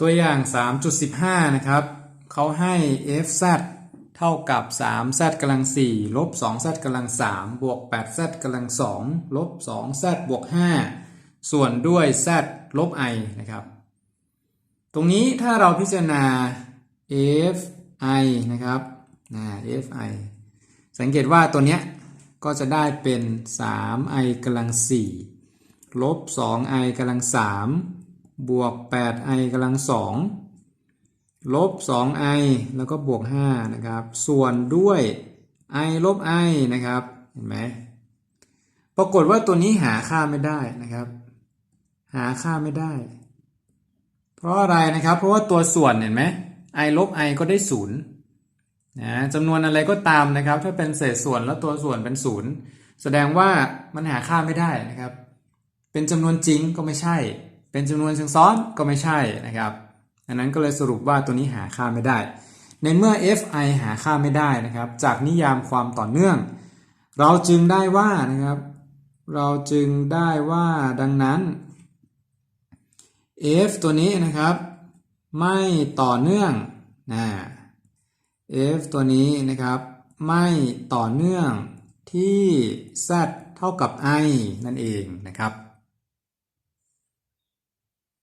ตัวอย่าง 3.15 นะครับ เขาให้ f(z) เท่ากับ 3z กำลัง 4 ลบ 2z กำลัง 3 บวก 8z กำลัง 2 ลบ 2z บวก 5 ส่วนด้วย z ลบ i นะครับ ตรงนี้ถ้าเราพิจารณา fi นะครับนะ fi สังเกตว่าตัวเนี้ยก็จะได้เป็น 3i กำลัง 4 ลบ 2i กำลัง 3 บวก 8i กำลัง2ลบ 2i แล้วก็บวก 5 นะครับ ส่วนด้วย i ลบ i นะครับ เห็นไหม ปรากฏว่าตัวนี้หาค่าไม่ได้นะครับ หาค่าไม่ได้ เพราะอะไรนะครับ เพราะว่าตัวส่วนเห็นไหม i ลบ i ก็ได้ศูนย์นะจำนวนอะไรก็ตามนะครับ ถ้าเป็นเศษส่วนแล้วตัวส่วนเป็นศูนย์แสดงว่ามันหาค่าไม่ได้นะครับ เป็นจำนวนจริงก็ไม่ใช่ เป็นจำนวนเชิงซ้อนก็ไม่ใช่นะครับดังนั้นก็เลยสรุปว่าตัวนี้หาค่าไม่ได้ ในเมื่อ fi หาค่าไม่ได้นะครับ จากนิยามความต่อเนื่อง เราจึงได้ว่านะครับ เราจึงได้ว่าดังนั้น f ตัวนี้นะครับ ไม่ต่อเนื่องนะ f ตัวนี้นะครับ ไม่ต่อเนื่องที่ z เท่ากับ i นั่นเองนะครับ